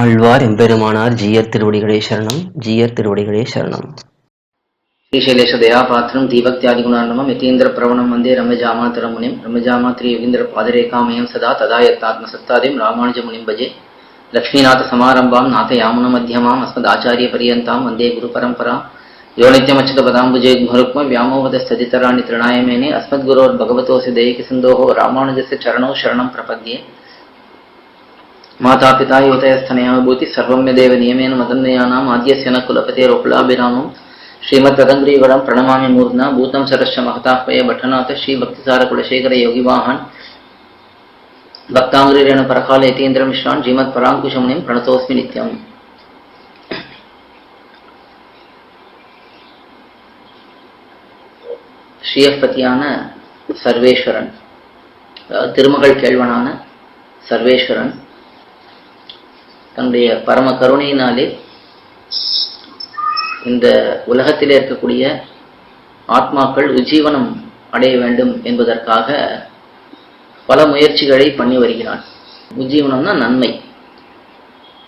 ஆழ்வார் எம்பெருமானார் ஜீயர் திருவடிகளே சரணம் ஜீயர் திருவடிகளே சரணம். ஸ்ரீசைலேஷ தயாபாத்திரம் தீபக்தியாதி குணாண்டமம் யதீந்திர பிரவணம் வந்தே ரமஜாமா திருமுனிம் ரமஜாமா திரு யோகீந்திர பாதரேகாமயம் சதா ததா யத்தாத்ம சத்தாதிம் ராமானுஜமுனிம் பஜே. லக்ஷ்மிநாத சமாரம்பாம் நாத யாமுன மத்தியமாம் அஸ்மத் ஆச்சாரிய பரியந்தாம் வந்தே குரு பரம்பராம் யோ நித்யமச்சக பதாம்புஜே மருக்ம வியாமோவத ஸ்ததிதராணி திருநாயமேனே அஸ்மத் குரோர் பகவதோசி தெய்கி சிந்தோஹோ ராமானுஜஸ்ய சரணோ சரணம் பிரபத்யே. மாதாபிதா யோதயஸ்தனையாபூதி சர்வம்ய தேவ நியமேன மதந்தயானாம் ஆத்யசன குலபதேர் உபலாபிராமம் ஸ்ரீமத் ததங்கிரீவரம் பிரணமாமி மூர்னா பூத்தம் சரஸ்ய மகதாப்பய பட்டநாத ஸ்ரீ பக்திசார குலசேகர யோகிவாகன் பக்தாங்கிரேண பரகால யதீந்திர மிஸ்ரான் ஸ்ரீமத் பராங்குஷமுனிம் பிரணதோஸ்மி நித்யம். ஸ்ரீயப்பதியான சர்வேஸ்வரன் திருமகள் கேழ்வனான சர்வேஸ்வரன் தன்னுடைய பரம கருணையினாலே இந்த உலகத்திலே இருக்கக்கூடிய ஆத்மாக்கள் உஜீவனம் அடைய வேண்டும் என்பதற்காக பல முயற்சிகளை பண்ணி வருகிறான். உஜீவனம்னா நன்மை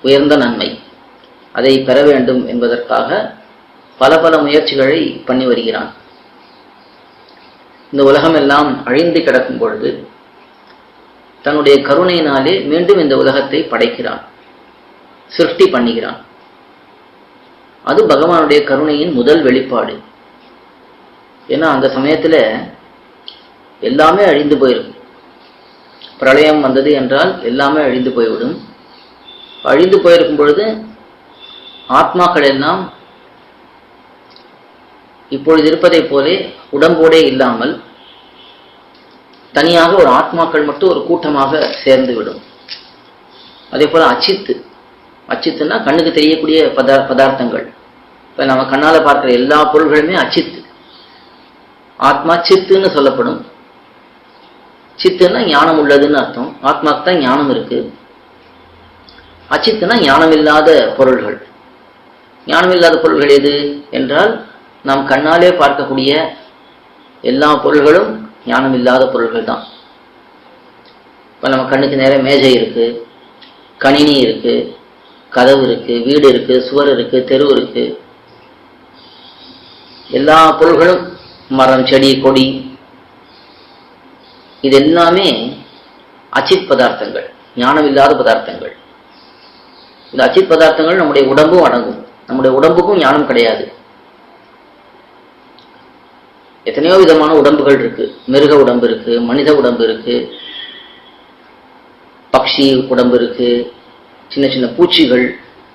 உயர்ந்த நன்மை. அதை பெற வேண்டும் என்பதற்காக பல பல முயற்சிகளை பண்ணி வருகிறான். இந்த உலகம் எல்லாம் அழிந்து கிடக்கும் பொழுது தன்னுடைய கருணையினாலே மீண்டும் இந்த உலகத்தை படைக்கிறான். சிருஷ்டி பண்ணுகிறான் அது பகவானுடைய கருணையின் முதல் வெளிப்பாடு. ஏன்னா அந்த சமயத்துல எல்லாமே அழிந்து போயிடும் பிரளயம் வந்தது என்றால் எல்லாமே அழிந்து போய்விடும். அழிந்து போயிருக்கும் பொழுது ஆத்மாக்கள் எல்லாம் இப்பொழுது இருப்பதைப் போலே உடம்போடே இல்லாமல் தனியாக ஒரு ஆத்மாக்கள் மட்டும் ஒரு கூட்டமாக சேர்ந்து விடும். அதே போல அச்சித்து அச்சித்துனா கண்ணுக்கு தெரியக்கூடிய பதா பதார்த்தங்கள். இப்போ நம்ம கண்ணால் பார்க்குற எல்லா பொருள்களுமே அச்சித்து. ஆத்மா சித்துன்னு சொல்லப்படும். சித்துன்னா ஞானம் உள்ளதுன்னு அர்த்தம். ஆத்மாக்கு தான் ஞானம் இருக்கு. அச்சித்துனா ஞானம் இல்லாத பொருள்கள். ஞானம் இல்லாத பொருள்கள் எது என்றால் நாம் கண்ணாலே பார்க்கக்கூடிய எல்லா பொருள்களும் ஞானம் இல்லாத பொருள்கள் தான். இப்போ நம்ம கண்ணுக்கு நேரம் மேஜை இருக்கு. கணினி இருக்குது கதவு இருக்கு வீடு இருக்கு சுவர் இருக்கு தெரு இருக்கு. எல்லா பொருள்களும் மரம் செடி கொடி இது எல்லாமே அச்சித் பதார்த்தங்கள் ஞானம் இல்லாத பதார்த்தங்கள். இந்த அச்சித் பதார்த்தங்கள் நம்முடைய உடம்பும் அடங்கும். நம்முடைய உடம்புக்கும் ஞானம் கிடையாது. எத்தனையோ விதமான உடம்புகள் இருக்கு. மிருக உடம்பு இருக்கு மனித உடம்பு இருக்கு பக்ஷி உடம்பு இருக்கு சின்ன சின்ன பூச்சிகள்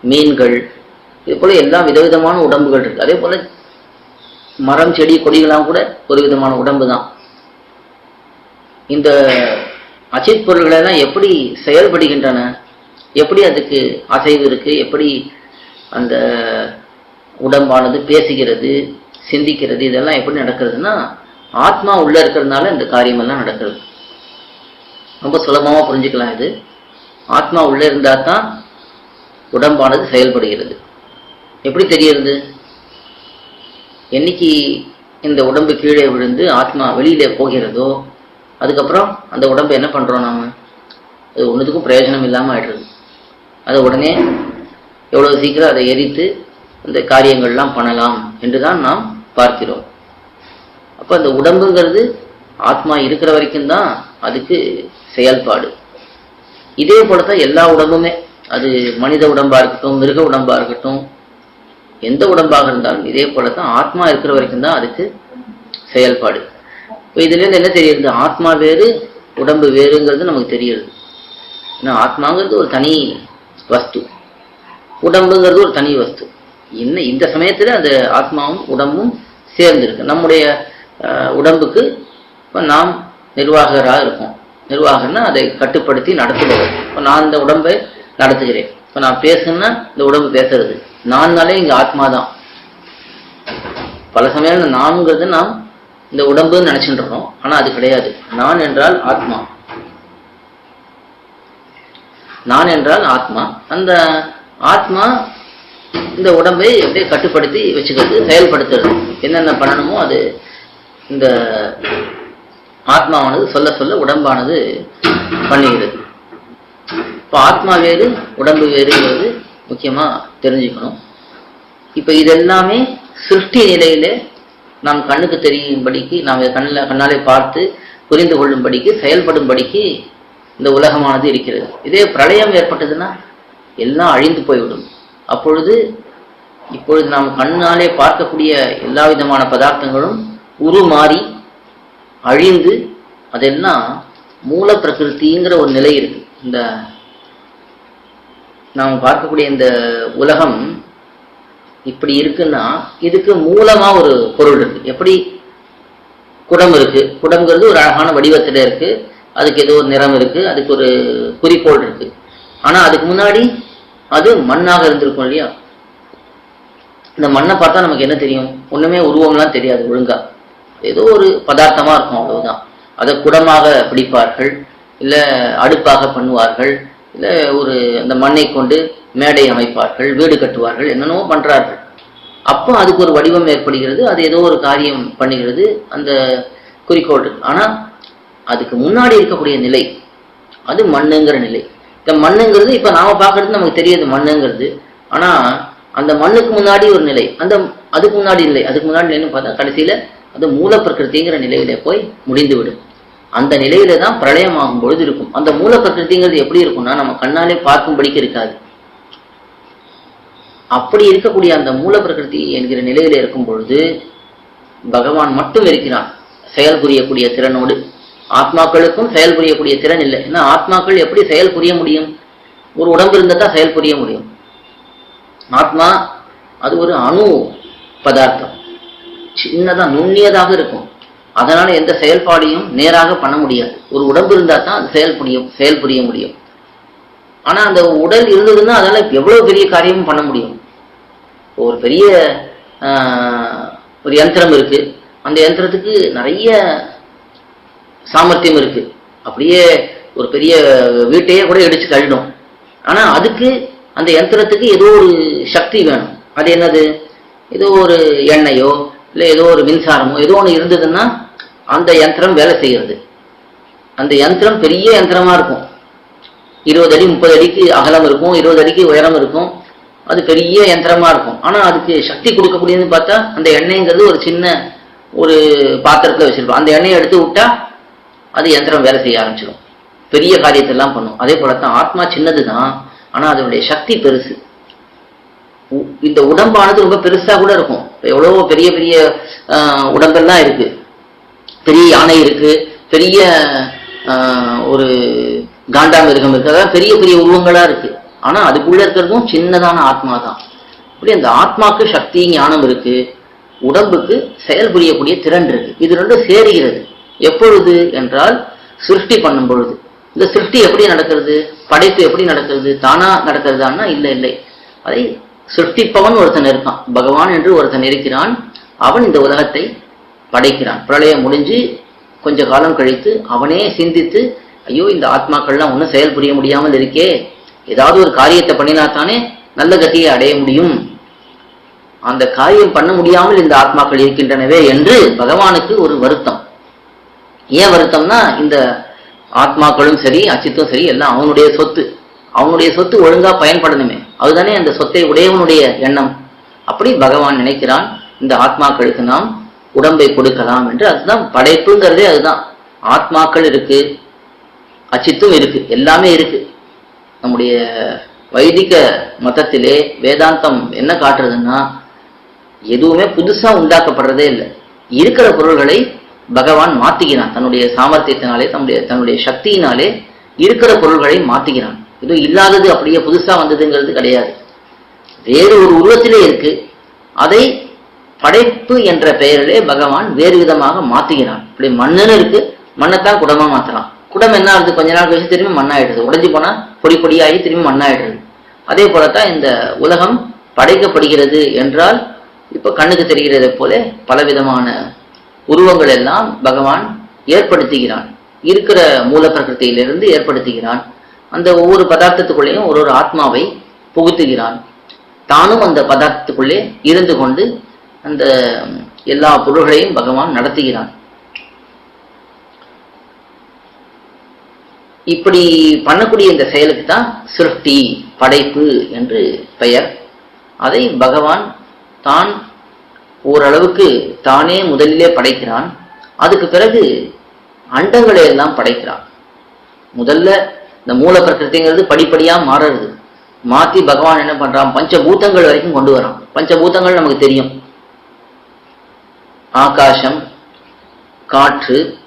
மீன்கள் இது போல் எல்லா விதவிதமான உடம்புகள் இருக்குது அதே போல் மரம் செடி கொடிகளாம் கூட ஒரு விதமான உடம்பு தான். இந்த அச்சித் பொருள்களெல்லாம் எப்படி செயல்படுகின்றன? எப்படி அதுக்கு அசைவு இருக்குது எப்படி அந்த உடம்பானது பேசுகிறது சிந்திக்கிறது இதெல்லாம் எப்படி நடக்கிறதுனா ஆத்மா உள்ளே இருக்கிறதுனால இந்த காரியமெல்லாம் நடக்கிறது. ரொம்ப சுலபமாக புரிஞ்சுக்கலாம் இது. ஆத்மா உள்ளே இருந்தால் தான் உடம்பானது செயல்படுகிறது. எப்படி தெரிகிறது? என்னைக்கு இந்த உடம்பு கீழே விழுந்து ஆத்மா வெளியிலே போகிறதோ அதுக்கப்புறம் அந்த உடம்பு என்ன பண்ணுறோம் நாம்? அது ஒன்றுத்துக்கும் பிரயோஜனம் இல்லாமல் ஆயிடுறது. அதை உடனே எவ்வளோ சீக்கிரம் அதை எரித்து அந்த காரியங்கள்லாம் பண்ணலாம் என்று தான் நாம் பார்க்கிறோம். அப்போ அந்த உடம்புங்கிறது ஆத்மா இருக்கிற வரைக்கும் தான் அதுக்கு செயல்பாடு. இதே போல தான் எல்லா உடம்புமே. அது மனித உடம்பா இருக்கட்டும் மிருக உடம்பா இருக்கட்டும் எந்த உடம்பாக இருந்தாலும் இதே போல தான் ஆத்மா இருக்கிற வரைக்கும் தான் அதுக்கு செயல்பாடு. இப்போ இதுலேருந்து என்ன தெரியுது? ஆத்மா வேறு உடம்பு வேறுங்கிறது நமக்கு தெரியுது. ஏன்னா ஆத்மாங்கிறது ஒரு தனி வஸ்து. உடம்புங்கிறது ஒரு தனி வஸ்து. இன்னும் இந்த சமயத்தில் அந்த ஆத்மாவும் உடம்பும் சேர்ந்துருக்கு. நம்முடைய உடம்புக்கு இப்போ நாம் நிர்வாகராக இருக்கோம். நிர்வாகம்னா அதை கட்டுப்படுத்தி நடத்துபவர் இப்போ நான் இந்த உடம்பை நடத்துகிறேன். இப்போ நான் பேசுனா இந்த உடம்பு பேசுறது. நான்னாலே இங்கே ஆத்மா தான் பல சமயம் இந்த நான்கிறது நாம் இந்த உடம்புன்னு நினைச்சுட்டு ஆனால் அது கிடையாது. நான் என்றால் ஆத்மா. நான் என்றால் ஆத்மா. அந்த ஆத்மா இந்த உடம்பை அப்படியே கட்டுப்படுத்தி வச்சுக்கிறது செயல்படுத்துறது. என்னென்ன பண்ணணுமோ அது இந்த ஆத்மாவானது சொல்ல சொல்ல உடம்பானது பண்ணுகிறது இப்போ ஆத்மா வேறு உடம்பு வேறுங்கிறது முக்கியமாக தெரிஞ்சுக்கணும். இப்போ இதெல்லாமே சிருஷ்டி நிலையில் நாம் கண்ணுக்கு தெரியும்படிக்கு நாம் கண்ணில் கண்ணாலே பார்த்து புரிந்து கொள்ளும்படிக்கு செயல்படும்படிக்கு இந்த உலகமானது இருக்கிறது. இதே பிரளயம் ஏற்பட்டதுன்னா எல்லாம் அழிந்து போய்விடும். அப்பொழுது இப்பொழுது நாம் கண்ணாலே பார்க்கக்கூடிய எல்லா விதமான பதார்த்தங்களும் உருமாறி அழிந்து அதெல்லாம் மூல பிரகிருத்திங்கிற ஒரு நிலை இருக்கு. இந்த நாம் பார்க்கக்கூடிய இந்த உலகம் இப்படி இருக்குன்னா இதுக்கு மூலமா ஒரு பொருள் இருக்கு. எப்படி? குடம் இருக்கு. குடம்ங்கிறது ஒரு அழகான வடிவத்தில் இருக்கு. அதுக்கு ஏதோ ஒரு நிறம் இருக்கு. அதுக்கு ஒரு குறிக்கோள் இருக்கு. ஆனா அதுக்கு முன்னாடி அது மண்ணாக இருந்திருக்கும் இல்லையா? இந்த மண்ணை பார்த்தா நமக்கு என்ன தெரியும்? ஒண்ணுமே உருவம்லாம் தெரியாது ஒழுங்கா. ஏதோ ஒரு பதார்த்தமா இருக்கும் அவ்வளவுதான். அதை குடமாக பிடிப்பார்கள் இல்ல அடுப்பாக பண்ணுவார்கள் இல்ல ஒரு அந்த மண்ணை கொண்டு மேடை அமைப்பார்கள் வீடு கட்டுவார்கள் என்னென்னவோ பண்றார்கள். அப்போ அதுக்கு ஒரு வடிவம் ஏற்படுகிறது அது ஏதோ ஒரு காரியம் பண்ணுகிறது அந்த குறிக்கோள் ஆனால் ஆனா அதுக்கு முன்னாடி இருக்கக்கூடிய நிலை அது மண்ணுங்கிற நிலை. இந்த மண்ணுங்கிறது இப்ப நாம பார்க்கறது நமக்கு தெரியாது மண்ணுங்கிறது. ஆனா அந்த மண்ணுக்கு முன்னாடி ஒரு நிலை அந்த அதுக்கு முன்னாடி நிலை அதுக்கு முன்னாடி நிலைன்னு பார்த்தா கடைசியில அது மூல பிரகிருதிங்கிற நிலையில போய் முடிந்து விடும் அந்த நிலையில தான் பிரளயம் ஆகும் பொழுது இருக்கும். அந்த மூல பிரகிருதிங்கிறது எப்படி இருக்கும்னா நம்ம கண்ணாலே பார்க்கும்படிக்கு இருக்காது. அப்படி இருக்கக்கூடிய அந்த மூல பிரகிருதி என்கிற நிலையில இருக்கும் பொழுது பகவான் மட்டும் இருக்கிறான். செயல் புரியக்கூடிய திறனோடு. ஆத்மாக்களுக்கும் செயல் புரியக்கூடிய திறன் இல்லை. ஏன்னா ஆத்மாக்கள் எப்படி செயல் புரிய முடியும்? ஒரு உடம்பு இருந்தால் தான் செயல் புரிய முடியும். ஆத்மா அது ஒரு அணு பதார்த்தம். சின்னதாக நுண்ணியதாக இருக்கும். அதனால் எந்த செயல்பாடையும் நேராக பண்ண முடியாது. ஒரு உடம்பு இருந்தால் தான் அது செயல் புரியும் செயல் புரிய முடியும். ஆனால் அந்த உடல் இருந்ததுன்னா அதனால் எவ்வளோ பெரிய காரியமும் பண்ண முடியும். ஒரு பெரிய ஒரு யந்திரம் இருக்குது அந்த யந்திரத்துக்கு நிறைய சாமர்த்தியம் இருக்குது அப்படியே ஒரு பெரிய வீட்டையே கூட இடித்து கழிடும் ஆனால் அதுக்கு அந்த யந்திரத்துக்கு ஏதோ ஒரு சக்தி வேணும். அது என்னது? ஏதோ ஒரு எண்ணெயோ இல்லை ஏதோ ஒரு மின்சாரமோ ஏதோ ஒன்று இருந்ததுன்னா அந்த யந்திரம் வேலை செய்கிறது அந்த யந்திரம் பெரிய யந்திரமாக இருக்கும். இருபது அடி முப்பது அடிக்கு அகலம் இருக்கும் இருபது அடிக்கு உயரம் இருக்கும். அது பெரிய யந்திரமாக இருக்கும். ஆனால் அதுக்கு சக்தி கொடுக்கக்கூடியதுன்னு பார்த்தா அந்த எண்ணெய்ங்கிறது ஒரு சின்ன ஒரு பாத்திரத்தில் வச்சுருப்போம். அந்த எண்ணெயை எடுத்து விட்டா அது யந்திரம் வேலை செய்ய ஆரம்பிச்சிடும் பெரிய காரியத்தை எல்லாம் பண்ணும். அதே போல தான் ஆத்மா சின்னது தான் ஆனால் அதனுடைய சக்தி பெருசு. இந்த உடம்பானது ரொம்ப பெருசா கூட இருக்கும். எவ்வளவோ பெரிய பெரிய உடம்பெல்லாம் இருக்கு. பெரிய யானை இருக்கு. பெரிய ஒரு காண்டாமிருகம் இருக்கு. அதாவது பெரிய பெரிய உருவங்களா இருக்கு. ஆனா அதுக்குள்ள இருக்கிறதும் சின்னதான ஆத்மா தான் இப்படி அந்த ஆத்மாக்கு சக்தி ஞானம் இருக்கு. உடம்புக்கு செயல் புரியக்கூடிய திறன் இருக்கு. இது ரெண்டும் சேருகிறது. எப்பொழுது என்றால் சிருஷ்டி பண்ணும் பொழுது. இந்த சிருஷ்டி எப்படி நடக்கிறது? படைப்பு எப்படி நடக்கிறது? தானா நடக்கிறதான்னா இல்லை இல்லை. அதை சிருஷ்டிப்பவன் ஒருத்தன் இருக்கான். பகவான் என்று ஒருத்தன் இருக்கிறான். அவன் இந்த உலகத்தை படைக்கிறான். பிரளயம் முடிஞ்சு கொஞ்ச காலம் கழித்து அவனே சிந்தித்து ஐயோ இந்த ஆத்மாக்கள்லாம் ஒன்றும் செயல் புரிய முடியாமல் இருக்கே. ஏதாவது ஒரு காரியத்தை பண்ணினாத்தானே நல்ல கதியை அடைய முடியும். அந்த காரியம் பண்ண முடியாமல் இந்த ஆத்மாக்கள் இருக்கின்றனவே என்று பகவானுக்கு ஒரு வருத்தம். ஏன் வருத்தம்னா இந்த ஆத்மாக்களும் சரி அச்சித்தும் சரி எல்லாம் அவனுடைய சொத்து. அவனுடைய சொத்து ஒழுங்கா பயன்படணுமே. அதுதானே அந்த சொத்தை உடையவனுடைய எண்ணம். அப்படி பகவான் நினைக்கிறான் இந்த ஆத்மாக்களுக்கு நாம் உடம்பை கொடுக்கலாம் என்று. அதுதான் படைப்புங்கிறதே அதுதான். ஆத்மாக்கள் இருக்கு அச்சித்தும் இருக்கு எல்லாமே இருக்கு. நம்முடைய வைதிக மதத்திலே வேதாந்தம் என்ன காட்டுறதுன்னா எதுவுமே புதுசா உண்டாக்கப்படுறதே இல்லை. இருக்கிற பொருள்களை பகவான் மாத்திக்கிறான் தன்னுடைய சாமர்த்தியத்தினாலே தன்னுடைய தன்னுடைய சக்தியினாலே இருக்கிற பொருள்களை மாத்திக்கிறான் இது இல்லாதது அப்படியே புதுசா வந்ததுங்கிறது கிடையாது. வேறு ஒரு உருவத்திலே இருக்கு. அதை படைப்பு என்ற பெயரிலே பகவான் வேறு விதமாக மாத்துகிறான் இப்படி மண்ணுன்னு இருக்கு. மண்ணைத்தான் குடமா மாத்தலாம் குடம் என்ன ஆகுது? கொஞ்ச நாள் கழிச்சு திரும்பி மண்ணாயிடுது. உடஞ்சி போனா பொடி பொடியாகி திரும்பி மண்ணாயிடுது. அதே போலத்தான் இந்த உலகம் படைக்கப்படுகிறது என்றால் இப்ப கண்ணுக்கு தெரிகிறதை போல பலவிதமான உருவங்கள் எல்லாம் பகவான் ஏற்படுத்துகிறான். இருக்கிற மூல பிரகிருத்தியிலிருந்து ஏற்படுத்துகிறான். அந்த ஒவ்வொரு பதார்த்தத்துக்குள்ளேயும் ஒரு ஒரு ஆத்மாவை புகுத்துகிறான். தானும் அந்த பதார்த்தத்துக்குள்ளே இருந்து கொண்டு அந்த எல்லா பொருள்களையும் பகவான் நடத்துகிறான். இப்படி பண்ணக்கூடிய இந்த செயலுக்கு தான் சிருஷ்டி படைப்பு என்று பெயர். அதை பகவான் தான் ஓரளவுக்கு தானே முதலிலே படைக்கிறான். அதுக்கு பிறகு அண்டங்களை எல்லாம் படைக்கிறான். முதல்ல இந்த மூல பிரகிருதிங்கிறது படிப்படியா மாறுறது. மாத்தி பகவான் என்ன பண்றான்? பஞ்சபூதங்கள் வரைக்கும் கொண்டு வரான். பஞ்சபூதங்கள் நமக்கு தெரியும். ஆகாசம் காற்று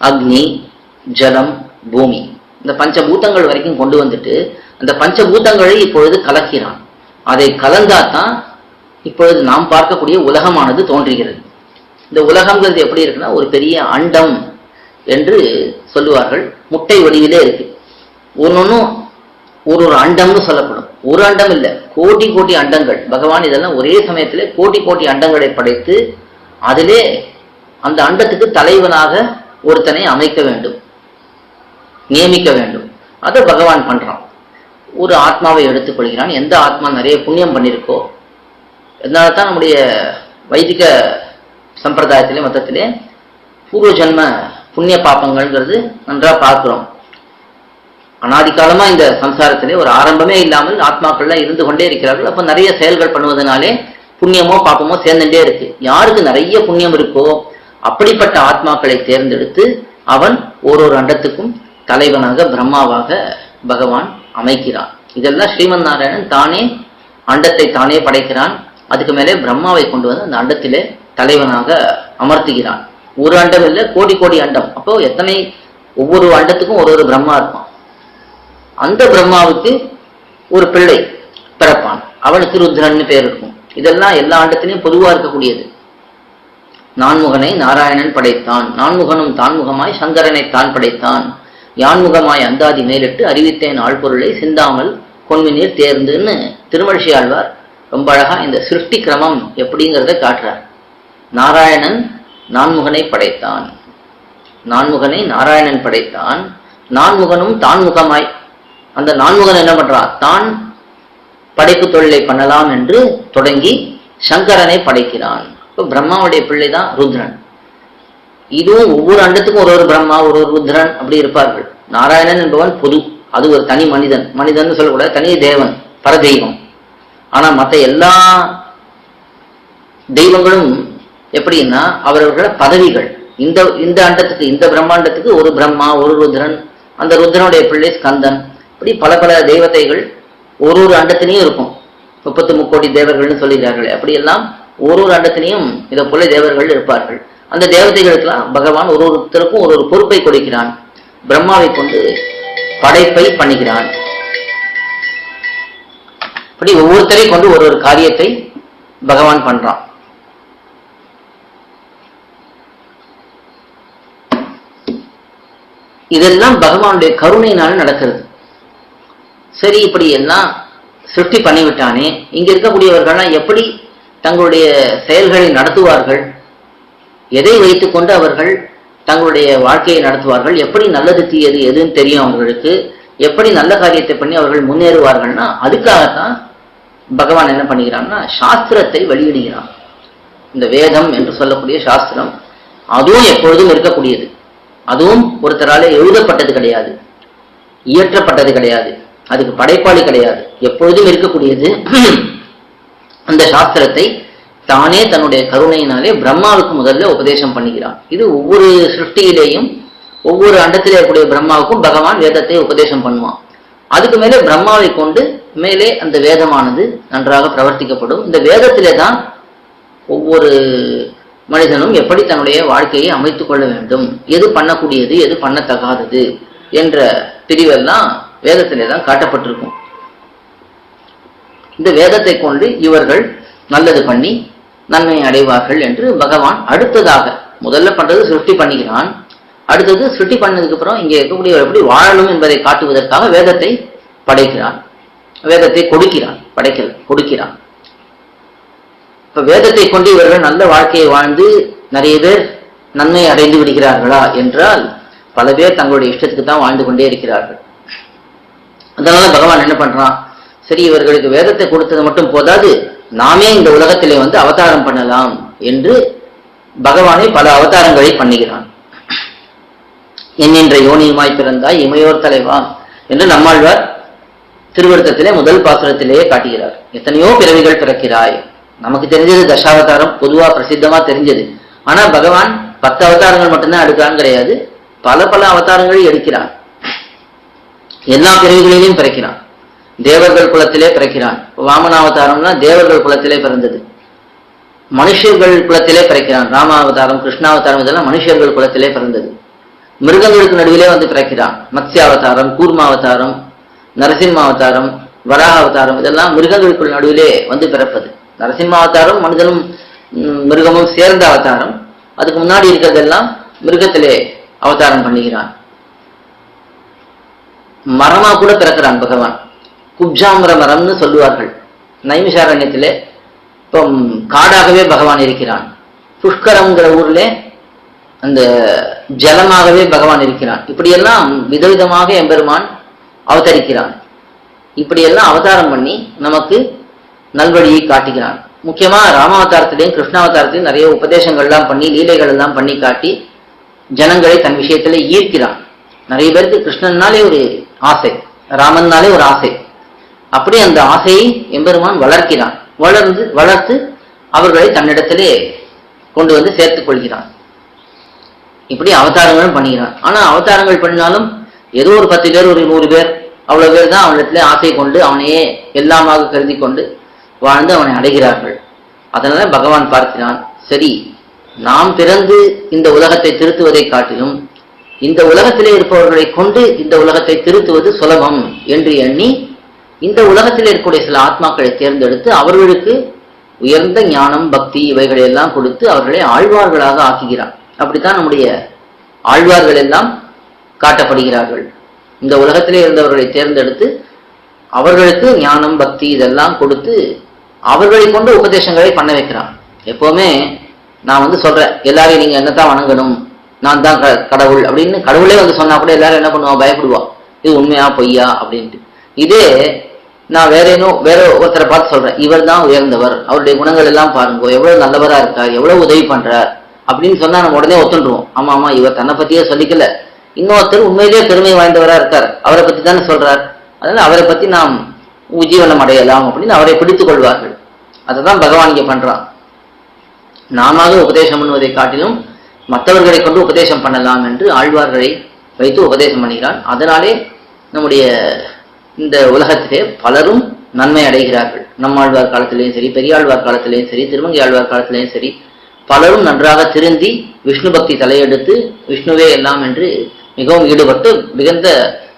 அக்னி ஜலம் பூமி. இந்த பஞ்சபூதங்கள் வரைக்கும் கொண்டு வந்துட்டு அந்த பஞ்சபூதங்களை இப்பொழுது கலக்கிறான். அதை கலந்தாதான் இப்பொழுது நாம் பார்க்கக்கூடிய உலகமானது தோன்றுகிறது. இந்த உலகங்கிறது எப்படி இருக்குன்னா ஒரு பெரிய அண்டம் என்று சொல்லுவார்கள். முட்டை வடிவிலே இருக்கு. ஒன்னொன்னும் ஒரு ஒரு அண்டம்னு சொல்லப்படும். ஒரு அண்டம் இல்லை கோடி கோடி அண்டங்கள். பகவான் இதெல்லாம் ஒரே சமயத்தில் கோடி கோடி அண்டங்களை படைத்து அதிலே அந்த அண்டத்துக்கு தலைவனாக ஒருத்தனை அமைக்க வேண்டும் நியமிக்க வேண்டும். அதை பகவான் பண்றான். ஒரு ஆத்மாவை எடுத்துக்கொள்கிறான். எந்த ஆத்மா நிறைய புண்ணியம் பண்ணியிருக்கோ அதனால தான் நம்முடைய வைதிக சம்பிரதாயத்திலே மொத்தத்திலே பூர்வ ஜென்ம புண்ணிய பாப்பங்கள்ங்கிறது நன்றாக பார்க்குறோம். அனாதி காலமா இந்த சம்சாரத்திலே ஒரு ஆரம்பமே இல்லாமல் ஆத்மாக்கள்லாம் இருந்து கொண்டே இருக்கிறார்கள். அப்ப நிறைய செயல்கள் பண்ணுவதனாலே புண்ணியமோ பாப்பமோ சேர்ந்துட்டே இருக்கு. யாருக்கு நிறைய புண்ணியம் இருக்கோ அப்படிப்பட்ட ஆத்மாக்களை தேர்ந்தெடுத்து அவன் ஒரு ஒரு அண்டத்துக்கும் தலைவனாக பிரம்மாவாக பகவான் அமைக்கிறான். இதெல்லாம் ஸ்ரீமன் நாராயணன் தானே அண்டத்தை தானே படைக்கிறான். அதுக்கு மேலே பிரம்மாவை கொண்டு வந்து அந்த அண்டத்திலே தலைவனாக அமர்த்துகிறான். ஒரு அண்டம் இல்லை கோடி கோடி அண்டம். அப்போ எத்தனை ஒவ்வொரு அண்டத்துக்கும் ஒரு ஒரு பிரம்மா இருப்பான். அந்த பிரம்மாவுக்கு ஒரு பிள்ளை பிறப்பான். அவனுக்கு ருத்ரன்னு பேர் இருக்கும். இதெல்லாம் எல்லா ஆண்டத்திலையும் பொதுவா இருக்கக்கூடியது. நான்முகனை நாராயணன் படைத்தான். நான்முகனும் தான்முகமாய் சங்கரனை தான் படைத்தான். யான்முகமாய் அந்தாதி மேலிட்டு அறிவித்தேன் ஆழ்பொருளை சிந்தாமல் கொன்மினீர் தேர்ந்துன்னு திருமழிசி ஆழ்வார் ரொம்ப அழகா இந்த சிருஷ்டி கிரமம் எப்படிங்கிறத காட்டுறார். நாராயணன் நான்முகனை படைத்தான். நான்முகனை நாராயணன் படைத்தான். நான்முகனும் தான்முகமாய் அந்த நான்முகன் என்ன பண்றான் தான் படைப்பு தொழிலை பண்ணலாம் என்று தொடங்கி சங்கரனை படைக்கிறான். இப்போ பிரம்மாவுடைய பிள்ளை தான் ருத்ரன். இதுவும் ஒவ்வொரு அண்டத்துக்கும் ஒரு ஒரு பிரம்மா ஒரு ஒரு ருத்ரன் அப்படி இருப்பார்கள். நாராயணன் என்பவன் பொது. அது ஒரு தனி மனிதன். மனிதன் சொல்லக்கூடாது தனி தேவன் பரதெய்வம். ஆனால் மற்ற எல்லா தெய்வங்களும் எப்படின்னா அவர்களோட பதவிகள். இந்த இந்த அண்டத்துக்கு இந்த பிரம்மாண்டத்துக்கு ஒரு பிரம்மா ஒரு ருத்ரன். அந்த ருத்ரனுடைய பிள்ளை ஸ்கந்தன். இப்படி பல பல தெய்வத்தைகள் ஒரு ஒரு அண்டத்திலையும் இருக்கும். முப்பத்து முக்கோடி தேவர்கள்னு சொல்லுகிறார்கள் அப்படியெல்லாம் ஒரு ஒரு அண்டத்திலையும் இதை போல தேவர்கள் இருப்பார்கள். அந்த தேவதைகளுக்கெல்லாம் பகவான் ஒரு ஒருத்தருக்கும் ஒரு ஒரு பொறுப்பை கொடுக்கிறான். பிரம்மாவை கொண்டு படைப்பை பண்ணுகிறான் இப்படி ஒவ்வொருத்தரை கொண்டு ஒரு ஒரு காரியத்தை பகவான் பண்றான். இதெல்லாம் பகவானுடைய கருணையினால நடக்கிறது. சரி இப்படி எல்லாம் சிருஷ்டி பண்ணிவிட்டானே இங்க இருக்கக்கூடியவர்கள்லாம் எப்படி தங்களுடைய செயல்களை நடத்துவார்கள்? எதை வைத்துக்கொண்டு அவர்கள் தங்களுடைய வாழ்க்கையை நடத்துவார்கள்? எப்படி நல்லது தீயது எதுன்னு தெரியும் அவர்களுக்கு எப்படி நல்ல காரியத்தை பண்ணி அவர்கள் முன்னேறுவார்கள்னா அதுக்காகத்தான் பகவான் என்ன பண்ணுகிறான்னா சாஸ்திரத்தை வெளியிடுகிறான். இந்த வேதம் என்று சொல்லக்கூடிய சாஸ்திரம் அதுவும் எப்பொழுதும் இருக்கக்கூடியது. அதுவும் ஒருத்தரால எழுதப்பட்டது கிடையாது இயற்றப்பட்டது கிடையாது. அதுக்கு படைப்பாளி கிடையாது. எப்பொழுதும் இருக்கக்கூடியது அந்த சாஸ்திரத்தை தானே தன்னுடைய கருணையினாலே பிரம்மாவுக்கு முதல்ல உபதேசம் பண்ணுகிறான். இது ஒவ்வொரு சிருஷ்டியிலேயும் ஒவ்வொரு அண்டத்திலே இருக்கக்கூடிய பிரம்மாவுக்கும் பகவான் வேதத்தை உபதேசம் பண்ணுவான். அதுக்கு மேலே பிரம்மாவை கொண்டு மேலே அந்த வேதமானது நன்றாக பிரவர்த்திக்கப்படும். இந்த வேதத்திலே தான் ஒவ்வொரு மனிதனும் எப்படி தன்னுடைய வாழ்க்கையை அமைத்துக் கொள்ள வேண்டும் எது பண்ணக்கூடியது எது பண்ணத்தகாதது என்ற பிரிவெல்லாம் வேதத்திலே தான் காட்டப்பட்டிருக்கும். இந்த வேதத்தை கொண்டு இவர்கள் நல்லது பண்ணி நன்மை அடைவார்கள் என்று பகவான் அடுத்ததாக முதல்ல பண்றது சிருஷ்டி பண்ணிக்கிறான். அடுத்தது சிருஷ்டி பண்ணதுக்கு அப்புறம் இங்கே இருக்கக்கூடியவர் எப்படி வாழணும் என்பதை காட்டுவதற்காக வேதத்தை படைக்கிறான். வேதத்தை கொடுக்கிறான் படைக்கல கொடுக்கிறான். இப்ப வேதத்தை கொண்டு இவர்கள் நல்ல வாழ்க்கையை வாழ்ந்து நிறைய பேர் நன்மை அடைந்து விடுகிறார்களா என்றால் பல பேர் தங்களுடைய இஷ்டத்துக்கு தான் வாழ்ந்து கொண்டே இருக்கிறார்கள். அதனால பகவான் என்ன பண்றான்? சரி இவர்களுக்கு வேதத்தை கொடுத்தது மட்டும் போதாது நாமே இந்த உலகத்திலே வந்து அவதாரம் பண்ணலாம் என்று பகவானை பல அவதாரங்களை பண்ணுகிறான். என்னென்ற யோனியுமாய் பிறந்தாய் இமையோர் தலைவா என்று நம்மாழ்வார் திருவருத்தத்திலே முதல் பாசுரத்திலேயே காட்டுகிறார். எத்தனையோ பிறவிகள் பிறக்கிறாய். நமக்கு தெரிஞ்சது தசாவதாரம் பொதுவா பிரசித்தமா தெரிஞ்சது. ஆனா பகவான் பத்து அவதாரங்கள் மட்டும்தான் எடுக்கிறான்னு கிடையாது. பல பல அவதாரங்களையும் எடுக்கிறான். எல்லா பிறவிகளிலும் பிறக்கிறான். தேவர்கள் குலத்திலே பிறக்கிறான். வாமனாவதாரம்னா தேவர்கள் குலத்திலே பிறந்தது. மனுஷர்கள் குலத்திலே பிறக்கிறான். ராமாவதாரம் கிருஷ்ணாவதாரம் இதெல்லாம் மனுஷர்கள் குலத்திலே பிறந்தது. மிருகங்களுக்கு நடுவிலே வந்து பிறக்கிறான். மத்ஸ்யாவதாரம் கூர்மாவதாரம் நரசிம்மாவதாரம் வராக அவதாரம் இதெல்லாம் மிருகங்களுக்குள் நடுவிலே வந்து பிறப்பது. நரசிம்மாவதாரம் மனிதனும் மிருகமும் சேர்ந்த அவதாரம். அதுக்கு முன்னாடி இருக்கிறதெல்லாம் மிருகத்திலே அவதாரம் பண்ணுகிறான். மரமா கூட பிறக்கிறான் பகவான். குப்ஜாமர மரம்னு சொல்லுவார்கள். நைமிஷாரண்யத்திலே இப்போ காடாகவே பகவான் இருக்கிறான். புஷ்கரங்கிற ஊர்ல அந்த ஜலமாகவே பகவான் இருக்கிறான். இப்படியெல்லாம் விதவிதமாக எம்பெருமான் அவதரிக்கிறான். இப்படியெல்லாம் அவதாரம் பண்ணி நமக்கு நல்வழியை காட்டுகிறான். முக்கியமாக ராமாவதாரத்திலையும் கிருஷ்ணாவதாரத்திலையும் நிறைய உபதேசங்கள்லாம் பண்ணி லீலைகள் எல்லாம் பண்ணி காட்டி ஜனங்களை தன் விஷயத்தில் ஈர்க்கிறான். நிறைய பேருக்கு கிருஷ்ணன்னாலே ஒரு ஆசை. ராமன்னாலே ஒரு ஆசை. அப்படி அந்த ஆசையை எம்பெருமான் வளர்க்கிறான். வளர்ந்து வளர்த்து அவர்களை தன்னிடத்திலே கொண்டு வந்து சேர்த்துக் கொள்கிறான். இப்படி அவதாரங்களும் பண்ணுகிறான் ஆனா அவதாரங்கள் பண்ணினாலும் ஏதோ ஒரு பத்து பேர் ஒரு நூறு பேர் அவ்வளவு பேர் தான் அவனிடத்துல ஆசை கொண்டு அவனையே எல்லாமாக கருதி கொண்டு வாழ்ந்து அவனை அடைகிறார்கள். அதனால பகவான் பார்க்கிறான் சரி நாம் பிறந்து இந்த உலகத்தை திருத்துவதை காட்டிலும் இந்த உலகத்திலே இருப்பவர்களை கொண்டு இந்த உலகத்தை திருத்துவது சுலபம் என்று எண்ணி இந்த உலகத்தில் இருக்கக்கூடிய சில ஆத்மாக்களை தேர்ந்தெடுத்து அவர்களுக்கு உயர்ந்த ஞானம் பக்தி இவைகளை எல்லாம் கொடுத்து அவர்களை ஆழ்வார்களாக ஆக்குகிறான் அப்படித்தான் நம்முடைய ஆழ்வார்கள் எல்லாம் காட்டப்படுகிறார்கள். இந்த உலகத்திலே இருந்தவர்களை தேர்ந்தெடுத்து அவர்களுக்கு ஞானம் பக்தி இதெல்லாம் கொடுத்து அவர்களை கொண்டு உபதேசங்களை பண்ண வைக்கிறான் எப்போவுமே நான் வந்து சொல்றேன் எல்லாரையும் நீங்க என்னத்தான் வணங்கணும் நான் தான் கடவுள் அப்படின்னு கடவுளே வந்து சொன்னா கூட எல்லாரும் என்ன பண்ணுவான் பயப்படுவா இது உண்மையா பொய்யா? அப்படின்ட்டு. இதே நான் வேற ஏனோ வேற ஒருத்தரை பார்த்து சொல்றேன். இவர் தான் உயர்ந்தவர். அவருடைய குணங்கள் எல்லாம் பாருங்க. எவ்வளவு நல்லவரா இருக்கார். எவ்வளவு உதவி பண்றார். அப்படின்னு சொன்னா நம்ம உடனே ஒத்துண்டுருவோம் ஆமா ஆமா இவர் தன்னை பத்தியே சொல்லிக்கல. இன்னொருத்தர் உண்மையிலேயே பெருமை வாய்ந்தவரா இருக்கார். அவரை பத்தி தானே சொல்றார். அதனால அவரை பத்தி நாம் உஜீவனம் அடையலாம் அப்படின்னு அவரை பிடித்துக் கொள்வார்கள். அதை பகவான் இங்க பண்றான். நாம உபதேசம் பண்ணுவதை காட்டிலும் மற்றவர்களை கொண்டு உபதேசம் பண்ணலாம் என்று ஆழ்வார்களை வைத்து உபதேசம் பண்ணுகிறான். அதனாலே நம்முடைய இந்த உலகத்திலே பலரும் நன்மை அடைகிறார்கள். நம்மாழ்வார் காலத்திலேயும் சரி பெரியாழ்வார் காலத்திலேயும் சரி திருமங்கை ஆழ்வார் காலத்திலேயும் சரி பலரும் நன்றாக திருந்தி விஷ்ணு பக்தி தலையெடுத்து விஷ்ணுவே எல்லாம் என்று மிகவும் ஈடுபட்டு மிகுந்த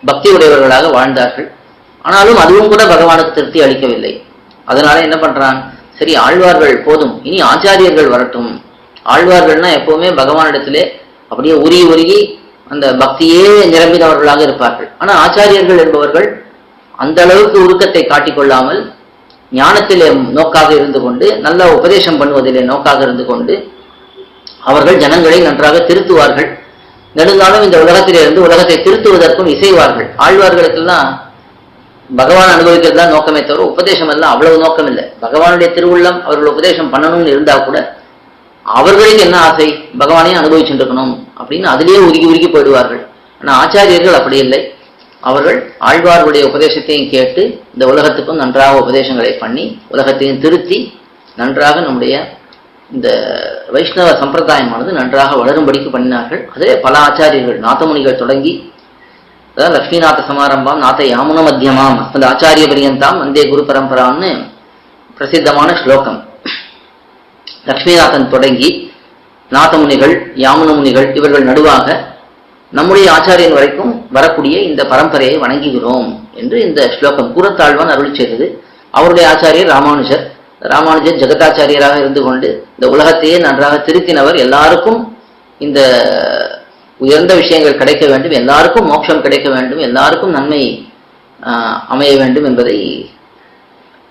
பக்தி உடையவர்களாக வாழ்ந்தார்கள். ஆனாலும் அதுவும் கூட பகவானுக்கு திருப்தி அளிக்கவில்லை. அதனால என்ன பண்றான்? சரி ஆழ்வார்கள் போதும் இனி ஆச்சாரியர்கள் வரட்டும். ஆழ்வார்கள்னா எப்பவுமே பகவானிடத்திலே அப்படியே உருகி உருகி அந்த பக்தியே நிரம்பினவர்களாக இருப்பார்கள். ஆனால் ஆச்சாரியர்கள் என்பவர்கள் அந்த அளவுக்கு உருக்கத்தை காட்டிக்கொள்ளாமல் ஞானத்திலே நோக்காக இருந்து கொண்டு நல்ல உபதேசம் பண்ணுவதிலே நோக்காக இருந்து கொண்டு அவர்கள் ஜனங்களை நன்றாக திருத்துவார்கள். நெடுங்காலம் இந்த உலகத்திலே இருந்து உலகத்தை திருத்துவதற்கும் இசைவார்கள். ஆழ்வார்களுக்கெல்லாம் பகவான் அனுபவிக்கிறது தான் நோக்கமே தவிர உபதேசம் எல்லாம் அவ்வளவு நோக்கம் இல்லை பகவானுடைய திருவுள்ளம் அவர்கள் உபதேசம் பண்ணணும்னு இருந்தால் கூட அவர்களுக்கு என்ன ஆசை? பகவானையும் அனுபவிச்சுருக்கணும். இருக்கணும் அப்படின்னு அதிலேயே உருகி உருகி போயிடுவார்கள். ஆனால் ஆச்சாரியர்கள் அப்படி இல்லை. அவர்கள் ஆழ்வார்களுடைய உபதேசத்தையும் கேட்டு இந்த உலகத்துக்கும் நன்றாக உபதேசங்களை பண்ணி உலகத்தையும் திருத்தி நன்றாக நம்முடைய இந்த வைஷ்ணவ சம்பிரதாயமானது நன்றாக வளரும்படிக்கு பண்ணினார்கள். அதே பல ஆச்சாரியர்கள் நாத்தமுனிகள் தொடங்கி அதாவது லக்ஷ்மிநாத சமாரம்பம் நாத்த யாமுன மத்தியமாம் அந்த ஆச்சாரிய பரியந்தாம் வந்தே குரு பரம்பரான்னு பிரசித்தமான ஸ்லோகம். லக்ஷ்மிநாதன் தொடங்கி நாதமுனிகள் யாமுன முனிகள் இவர்கள் நடுவாக நம்முடைய ஆச்சாரியன் வரைக்கும் வரக்கூடிய இந்த பரம்பரையை வணங்குகிறோம் என்று இந்த ஸ்லோகம் கூறத்தாழ்வான் அருள் செய்தது. அவருடைய ஆச்சாரியர் ராமானுஜர். ராமானுஜர் ஜெகதாச்சாரியராக இருந்து கொண்டு இந்த உலகத்தையே நன்றாக திருத்தினவர். எல்லாருக்கும் இந்த உயர்ந்த விஷயங்கள் கிடைக்க வேண்டும். எல்லாருக்கும் மோட்சம் கிடைக்க வேண்டும். எல்லாருக்கும் நன்மை அமைய வேண்டும் என்பதை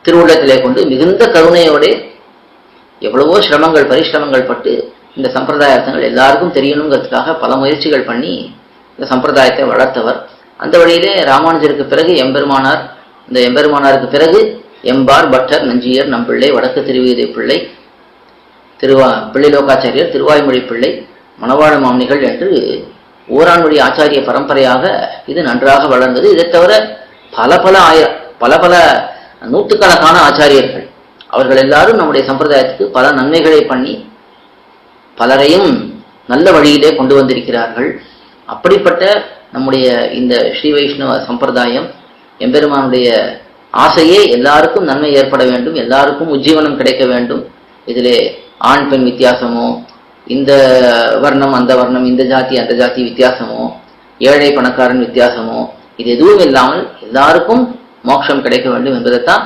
திருவுள்ளத்திலே கொண்டு மிகுந்த கருணையோடு எவ்வளவோ சிரமங்கள் பரிசிரமங்கள் பட்டு இந்த சம்பிரதாயத்தங்கள் எல்லாருக்கும் தெரியணுங்கிறதுக்காக பல முயற்சிகள் பண்ணி இந்த சம்பிரதாயத்தை வளர்த்தவர். அந்த வழியிலே ராமானுஜருக்கு பிறகு எம்பெருமானார் இந்த எம்பெருமானாருக்கு பிறகு எம்பார் பட்டர் நஞ்சியர் நம்பிள்ளை வடக்கு திருவிதை பிள்ளை திருவா பிள்ளை லோகாச்சாரியர் திருவாய்மொழி பிள்ளை மணவாழ மாமனிகள் என்று ஓராண்மொழி ஆச்சாரிய பரம்பரையாக இது நன்றாக வளர்ந்தது. இதை தவிர பல பல ஆய பல பல நூற்றுக்கணக்கான ஆச்சாரியர்கள் அவர்கள் எல்லாரும் நம்முடைய சம்பிரதாயத்துக்கு பல நன்மைகளை பண்ணி பலரையும் நல்ல வழியிலே கொண்டு வந்திருக்கிறார்கள். அப்படிப்பட்ட நம்முடைய இந்த ஸ்ரீ வைஷ்ணவ சம்பிரதாயம் எம்பெருமானுடைய ஆசையே எல்லாருக்கும் நன்மை ஏற்பட வேண்டும் எல்லாருக்கும் உஜ்ஜீவனம் கிடைக்க வேண்டும். இதிலே ஆண் பெண் வித்தியாசமோ இந்த வர்ணம் அந்த வர்ணம் இந்த ஜாதி அந்த ஜாதி வித்தியாசமோ ஏழை பணக்காரன் வித்தியாசமோ இது எதுவும் இல்லாமல் எல்லாருக்கும் மோட்சம் கிடைக்க வேண்டும் என்பதைத்தான்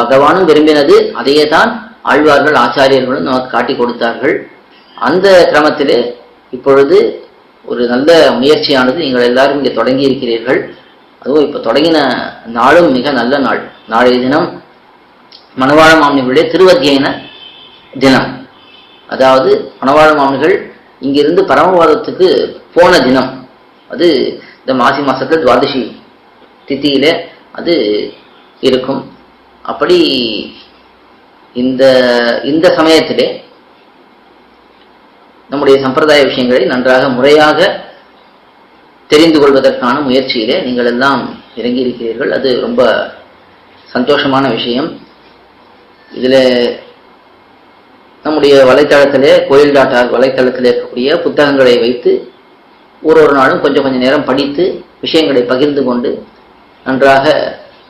பகவானும் விரும்பினது அதையே தான் ஆழ்வார்கள் ஆச்சாரியர்களும் நமக்கு காட்டி கொடுத்தார்கள். அந்த கிரமத்திலே இப்பொழுது ஒரு நல்ல முயற்சியானது நீங்கள் எல்லாரும் இங்கே தொடங்கி இருக்கிறீர்கள். அதுவும் இப்போ தொடங்கின நாளும் மிக நல்ல நாள். நாளைய தினம் மணவாள மாமனிகளுடைய திருவத்தியன தினம். அதாவது மணவாள மாமனிகள் இங்கிருந்து பரமவாதத்துக்கு போன தினம். அது இந்த மாசி மாசத்துல துவாதசி திதியில அது இருக்கும். அப்படி இந்த இந்த சமயத்திலே நம்முடைய சம்பிரதாய விஷயங்களை நன்றாக முறையாக தெரிந்து கொள்வதற்கான முயற்சியிலே நீங்கள் எல்லாம் இறங்கி இருக்கிறீர்கள் அது ரொம்ப சந்தோஷமான விஷயம். இதில் நம்முடைய வலைத்தளத்திலே கோயில் டாட் வலைத்தளத்தில் இருக்கக்கூடிய புத்தகங்களை வைத்து ஒரு ஒரு நாளும் கொஞ்சம் கொஞ்சம் நேரம் படித்து விஷயங்களை பகிர்ந்து கொண்டு நன்றாக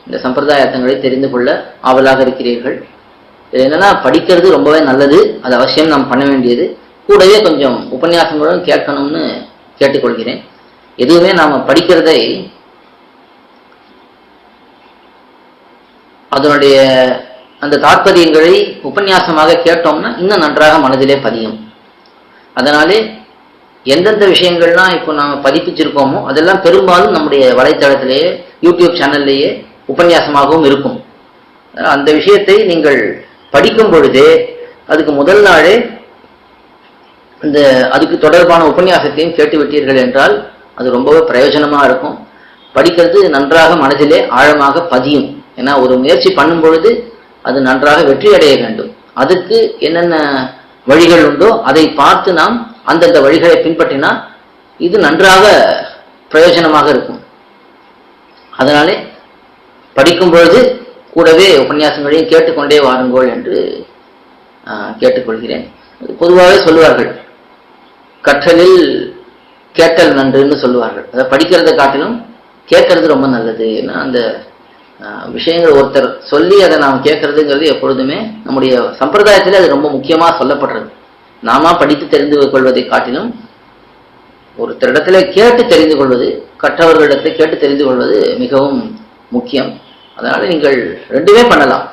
இந்த சம்பிரதாயத்தங்களை தெரிந்து கொள்ள ஆவலாக இருக்கிறீர்கள். இது என்னன்னா படிக்கிறது ரொம்பவே நல்லது. அது அவசியம். நாம் பண்ண வேண்டியது. கூடவே கொஞ்சம் உபன்யாசங்களும் கேட்கணும்னு கேட்டுக்கொள்கிறேன். எதுவுமே நாம் படிக்கிறதை அதனுடைய அந்த தாற்பயங்களை உபன்யாசமாக கேட்டோம்னா இன்னும் நன்றாக மனதிலே பதியும். அதனாலே எந்தெந்த விஷயங்கள்லாம் இப்போ நாம் பதிப்பிச்சிருக்கோமோ அதெல்லாம் பெரும்பாலும் நம்முடைய வலைத்தளத்திலேயே யூடியூப் சேனல்லையே உபன்யாசமாகவும் இருக்கும். அந்த விஷயத்தை நீங்கள் படிக்கும் பொழுதே அதுக்கு முதல் நாளே இந்த அதுக்கு தொடர்பான உபன்யாசத்தையும் கேட்டுவிட்டீர்கள் என்றால் அது ரொம்பவே பிரயோஜனமாக இருக்கும். படிக்கிறது நன்றாக மனதிலே ஆழமாக பதியும். ஏன்னா ஒரு முயற்சி பண்ணும் பொழுது அது நன்றாக வெற்றி அடைய வேண்டும். அதுக்கு என்னென்ன வழிகள் உண்டோ அதை பார்த்து நாம் அந்தந்த வழிகளை பின்பற்றினால் இது நன்றாக பிரயோஜனமாக இருக்கும். அதனாலே படிக்கும் பொழுது கூடவே உபன்யாசங்களையும் கேட்டுக்கொண்டே வாருங்கள் என்று கேட்டுக்கொள்கிறேன். பொதுவாகவே சொல்லுவார்கள் கற்றலில் கேட்டல் நன்றுன்னு சொல்லுவார்கள். அதை படிக்கிறதை காட்டிலும் கேட்கறது ரொம்ப நல்லது. ஏன்னா அந்த விஷயங்கள் ஒருத்தர் சொல்லி அதை நாம் கேட்கறதுங்கிறது எப்பொழுதுமே நம்முடைய சம்பிரதாயத்தில் அது ரொம்ப முக்கியமாக சொல்லப்படுறது. நாம படித்து தெரிந்து கொள்வதை காட்டிலும் ஒருத்தரிடத்துல கேட்டு தெரிந்து கொள்வது கற்றவர்களிடத்தை கேட்டு தெரிந்து கொள்வது மிகவும் முக்கியம். அதனால நீங்கள் ரெண்டுமே பண்ணலாம்.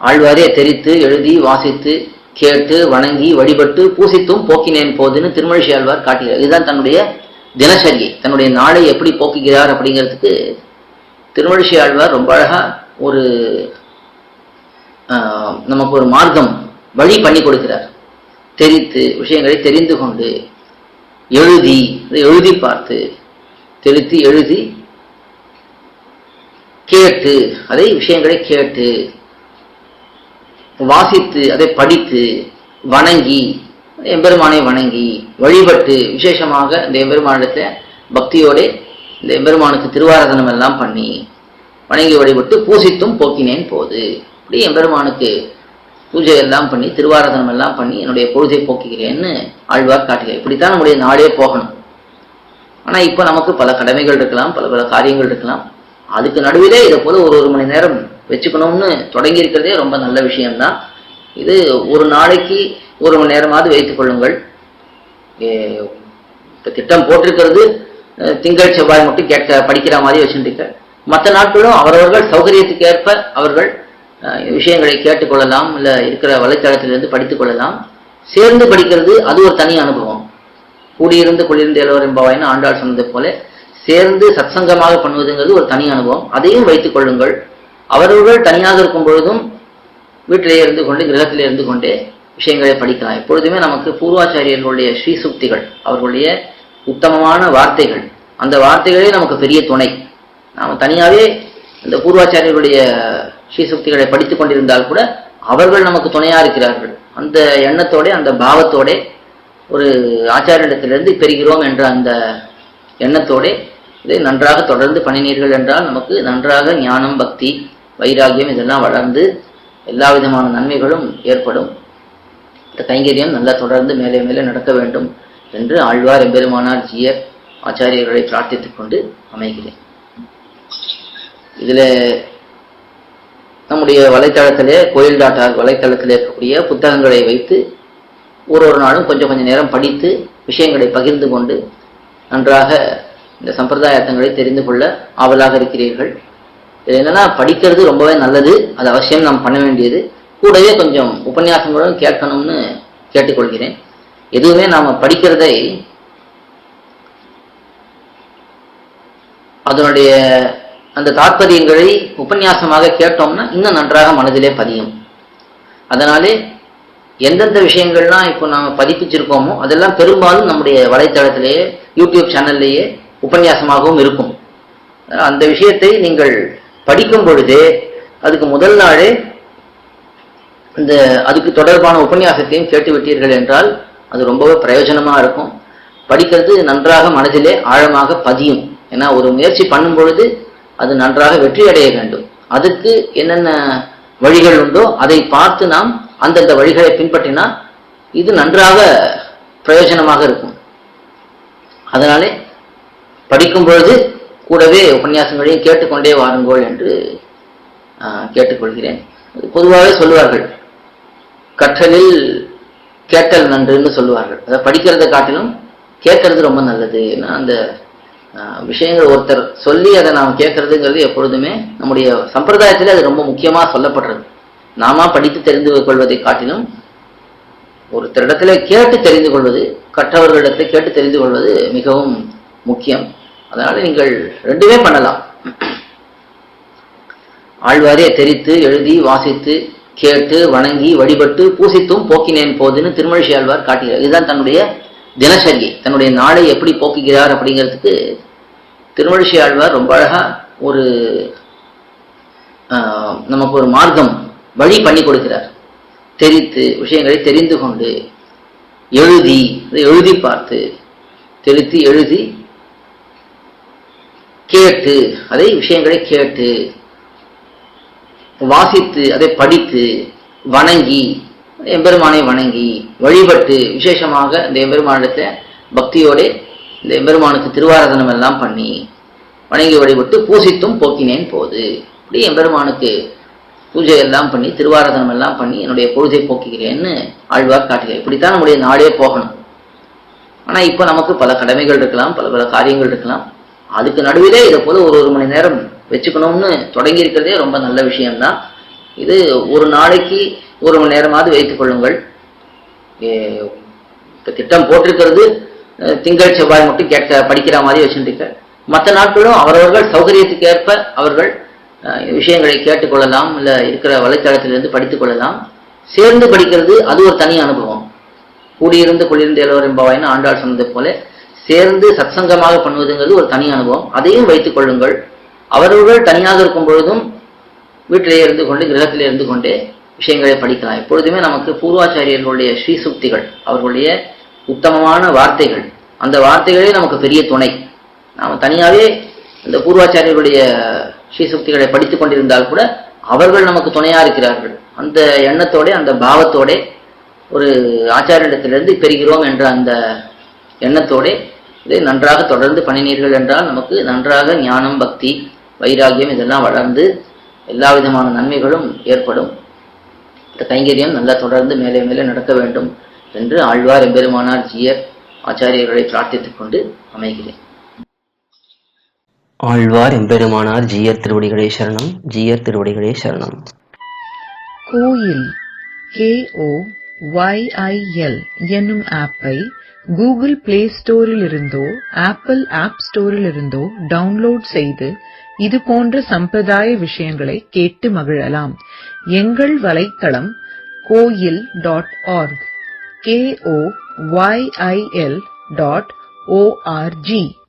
ஆழ்வாரே தெரித்து எழுதி வாசித்து கேட்டு வணங்கி வழிபட்டு பூசித்தும் போக்கினேன் போதுன்னு திருமழிசை ஆழ்வார் காட்டுகிறார் இதுதான் தன்னுடைய தினசரியை தன்னுடைய நாளை எப்படி போக்குகிறார் அப்படிங்கிறதுக்கு திருமழிசை ஆழ்வார் ரொம்ப அழகா ஒரு ஆஹ், நமக்கு ஒரு மார்க்கம் வழி பண்ணி கொடுக்கிறார். தெரித்து விஷயங்களை தெரிந்து கொண்டு எழுதி அதை எழுதி பார்த்து தெரித்து எழுதி கேட்டு அதை விஷயங்களை கேட்டு வாசித்து அதை படித்து வணங்கி எம்பெருமானை வணங்கி வழிபட்டு விசேஷமாக இந்த எம்பெருமானத்தை பக்தியோடு இந்த எம்பெருமானுக்கு திருவாராதனம் எல்லாம் பண்ணி வணங்கி வழிபட்டு பூசித்தும் போக்கினேன் போது. இப்படி எம்பெருமானுக்கு பூஜை எல்லாம் பண்ணி திருவாராதனம் எல்லாம் பண்ணி என்னுடைய பொழுதை போக்குகிறேன்னு ஆழ்வார் காட்டுகிறார். இப்படித்தான் நம்முடைய நாடே போகணும். ஆனால் இப்போ நமக்கு பல கடமைகள் இருக்கலாம் பல பல காரியங்கள் இருக்கலாம். அதுக்கு நடுவிலே இதை போல ஒரு ஒரு மணி நேரம் வச்சுக்கணும்னு தொடங்கி இருக்கிறதே ரொம்ப நல்ல விஷயம்தான். இது ஒரு நாளைக்கு ஒரு மணி நேரமாவது வைத்துக் கொள்ளுங்கள். திட்டம் போட்டிருக்கிறது. திங்கள் செவ்வாய் மட்டும் கேட்க படிக்கிற மாதிரி வச்சுருக்க மற்ற நாட்களும் அவரவர்கள் சௌகரியத்துக்கு ஏற்ப அவர்கள் விஷயங்களை கேட்டுக்கொள்ளலாம் இல்லை இருக்கிற வலைத்தளத்திலிருந்து படித்துக் கொள்ளலாம். சேர்ந்து படிக்கிறது அது ஒரு தனி அனுபவம். கூடியிருந்து குளிர்ந்து எல்லோரும் என்பவாயின்னு ஆண்டாள் சொன்னது போல சேர்ந்து சத்சங்கமாக பண்ணுவதுங்கிறது ஒரு தனி அனுபவம். அதையும் வைத்துக் கொள்ளுங்கள். அவரவர்கள் தனியாக இருக்கும் பொழுதும் வீட்டிலே இருந்து கொண்டு கிரகத்திலே இருந்து கொண்டே விஷயங்களை படிக்கலாம். எப்பொழுதுமே நமக்கு பூர்வாச்சாரியர்களுடைய ஸ்ரீசுக்திகள் அவர்களுடைய உத்தமமான வார்த்தைகள் அந்த வார்த்தைகளே நமக்கு பெரிய துணை. நாம் தனியாகவே இந்த பூர்வாச்சாரியர்களுடைய ஸ்ரீசுக்திகளை படித்துக் கொண்டிருந்தால் கூட அவர்கள் நமக்கு துணையாக இருக்கிறார்கள். அந்த எண்ணத்தோட அந்த பாவத்தோட ஒரு ஆச்சாரியத்திலிருந்து பெறுகிறோம் என்ற அந்த எண்ணத்தோட இதை நன்றாக தொடர்ந்து பண்ணினீர்கள் என்றால் நமக்கு நன்றாக ஞானம் பக்தி வைராகியம் இதெல்லாம் வளர்ந்து எல்லா விதமான நன்மைகளும் ஏற்படும். இந்த கைங்கரியம் நல்லா தொடர்ந்து மேலே மேலே நடக்க வேண்டும் என்று ஆழ்வார் எம்பெருமானார் ஜியர் ஆச்சாரியர்களை பிரார்த்தித்துக் கொண்டு அமைகிறேன். இதில் நம்முடைய வலைத்தளத்திலே கோயில் டாட் வலைத்தளத்தில் இருக்கக்கூடிய புத்தகங்களை வைத்து ஒரு ஒரு நாளும் கொஞ்சம் கொஞ்சம் நேரம் படித்து விஷயங்களை பகிர்ந்து கொண்டு நன்றாக இந்த சம்பிரதாயத்தங்களை தெரிந்து கொள்ள ஆவலாக இருக்கிறீர்கள். இது என்னன்னா படிக்கிறது ரொம்பவே நல்லது. அது அவசியம் நாம் பண்ண வேண்டியது. கூடவே கொஞ்சம் உபன்யாசங்களும் கேட்கணும்னு கேட்டுக்கொள்கிறேன். எதுவுமே நாம் படிக்கிறதை அதனுடைய அந்த தாற்பயங்களை உபன்யாசமாக கேட்டோம்னா இன்னும் நன்றாக மனதிலே பதியும். அதனாலே எந்தெந்த விஷயங்கள்லாம் இப்போ நாம் பதிப்பிச்சிருக்கோமோ அதெல்லாம் பெரும்பாலும் நம்முடைய வலைத்தளத்திலேயே யூடியூப் சேனல்லையே உபன்யாசமாகவும் இருக்கும். அந்த விஷயத்தை நீங்கள் படிக்கும் பொழுதே அதுக்கு முதல் நாளே இந்த அதுக்கு தொடர்பான உபன்யாசத்தையும் கேட்டு விட்டீர்கள் என்றால் அது ரொம்பவே பிரயோஜனமாக இருக்கும். படிக்கிறது நன்றாக மனதிலே ஆழமாக பதியும். ஏன்னா ஒரு முயற்சி பண்ணும் பொழுது அது நன்றாக வெற்றி அடைய வேண்டும். அதுக்கு என்னென்ன வழிகள் உண்டோ அதை பார்த்து நாம் அந்தந்த வழிகளை பின்பற்றினால் இது நன்றாக பிரயோஜனமாக இருக்கும். அதனாலே படிக்கும் பொழுது கூடவே உபன்யாசங்களையும் கேட்டுக்கொண்டே வாருங்கள் என்று கேட்டுக்கொள்கிறேன். பொதுவாகவே சொல்லுவார்கள் கற்றலில் கேட்டல் நன்றுன்னு சொல்லுவார்கள். அதை படிக்கிறதை காட்டிலும் கேட்கறது ரொம்ப நல்லது. ஏன்னா அந்த விஷயங்கள் ஒருத்தர் சொல்லி அதை நாம் கேட்கறதுங்கிறது எப்பொழுதுமே நம்முடைய சம்பிரதாயத்தில் அது ரொம்ப முக்கியமாக சொல்லப்படுறது. நாம படித்து தெரிந்து கொள்வதை காட்டிலும் ஒருத்தரிடத்துல கேட்டு தெரிந்து கொள்வது கற்றவர்களிடத்தில் கேட்டு தெரிந்து கொள்வது மிகவும் முக்கியம். அதனால நீங்கள் ரெண்டுமே பண்ணலாம். ஆழ்வாரே தெரித்து எழுதி வாசித்து கேட்டு வணங்கி வழிபட்டு பூசித்தும் போக்கினேன் போதுன்னு திருமழிசை ஆழ்வார் காட்டுகிறார் இதுதான் தன்னுடைய தினசரியை தன்னுடைய நாளை எப்படி போக்குகிறார் அப்படிங்கிறதுக்கு திருமழிசை ஆழ்வார் ரொம்ப அழகா ஒரு நமக்கு ஒரு மார்க்கம் வழி பண்ணி கொடுக்கிறார். தெரித்து விஷயங்களை தெரிந்து கொண்டு எழுதி அதை எழுதி பார்த்து தெரித்து எழுதி கேட்டு அதை விஷயங்களை கேட்டு வாசித்து அதை படித்து வணங்கி எம்பெருமானை வணங்கி வழிபட்டு விசேஷமாக இந்த எம்பெருமானத்தை பக்தியோட இந்த எம்பெருமானுக்கு திருவாராதனம் எல்லாம் பண்ணி வணங்கி வழிபட்டு பூசித்தும் போக்கினேன் போது இப்படி எம்பெருமானுக்கு பூஜை எல்லாம் பண்ணி திருவாராதனம் எல்லாம் பண்ணி என்னுடைய பொழுதை போக்குகிறேன்னு ஆழ்வார் காட்டுகிறார். இப்படித்தான் நம்முடைய நாடே போகணும். ஆனால் இப்போ நமக்கு பல கடமைகள் இருக்கலாம் பல பல காரியங்கள் இருக்கலாம். அதுக்கு நடுவிலே இதை போல ஒரு ஒரு மணி நேரம் வச்சுக்கணும்னு தொடங்கி இருக்கிறதே ரொம்ப நல்ல விஷயம்தான். இது ஒரு நாளைக்கு ஒரு மணி நேரமாவது வைத்துக் கொள்ளுங்கள். திட்டம் போட்டிருக்கிறது. திங்கள் செவ்வாய் மட்டும் கேட்க படிக்கிற மாதிரி வச்சுருக்க மற்ற நாட்களும் அவரவர்கள் சௌகரியத்துக்கு ஏற்ப அவர்கள் விஷயங்களை கேட்டுக்கொள்ளலாம் இல்லை இருக்கிற வலைத்தளத்திலிருந்து படித்துக் கொள்ளலாம். சேர்ந்து படிக்கிறது அது ஒரு தனி அனுபவம். கூடியிருந்து குளிர்ந்து எல்லோரும் என்பவாயின்னு ஆண்டாள் சொன்னது போல சேர்ந்து சத்சங்கமாக பண்ணுவதுங்கிறது ஒரு தனி அனுபவம். அதையும் வைத்துக் கொள்ளுங்கள். அவர்கள் தனியாக இருக்கும் பொழுதும் வீட்டிலே இருந்து கொண்டு கிரகத்திலே இருந்து கொண்டே விஷயங்களை படிக்கலாம். எப்பொழுதுமே நமக்கு பூர்வாச்சாரியர்களுடைய ஸ்ரீசுக்திகள் அவர்களுடைய உத்தமமான வார்த்தைகள் அந்த வார்த்தைகளே நமக்கு பெரிய துணை. நாம் தனியாகவே இந்த பூர்வாச்சாரியர்களுடைய ஸ்ரீசுக்திகளை படித்துக் கொண்டிருந்தால் கூட அவர்கள் நமக்கு துணையாக இருக்கிறார்கள். அந்த எண்ணத்தோட அந்த பாவத்தோட ஒரு ஆச்சாரியிடத்திலிருந்து பெறுகிறோம் என்ற அந்த எண்ணத்தோட இதை நன்றாக தொடர்ந்து பண்ணினீர்கள் என்றால் நமக்கு நன்றாக ஞானம் பக்தி வைராகியம் இதெல்லாம் வளர்ந்து எல்லா விதமான நன்மைகளும் ஏற்படும். இந்த கைங்கரியம் நல்லா தொடர்ந்து மேலே மேலே நடக்க வேண்டும் என்று ஆழ்வார் எம்பெருமானார் ஜியர் ஆச்சாரியர்களை பிரார்த்தித்துக் கொண்டு அமைகிறேன். ஆழ்வார் எம்பெருமானார் ஜீயர் திருவடிகளே சரணம் ஜீயர் திருவடிகளே சரணம். கோயில் KO YIL என்னும் ஆப்பை கூகுள் பிளே ஸ்டோரில் இருந்தோ ஆப்பிள் ஆப் ஸ்டோரில் இருந்தோ டவுன்லோட் செய்து இது போன்ற சம்பிரதாய விஷயங்களை கேட்டு மகிழலாம். எங்கள் வலைத்தளம் கோயில் dot org K O Y I L dot ORG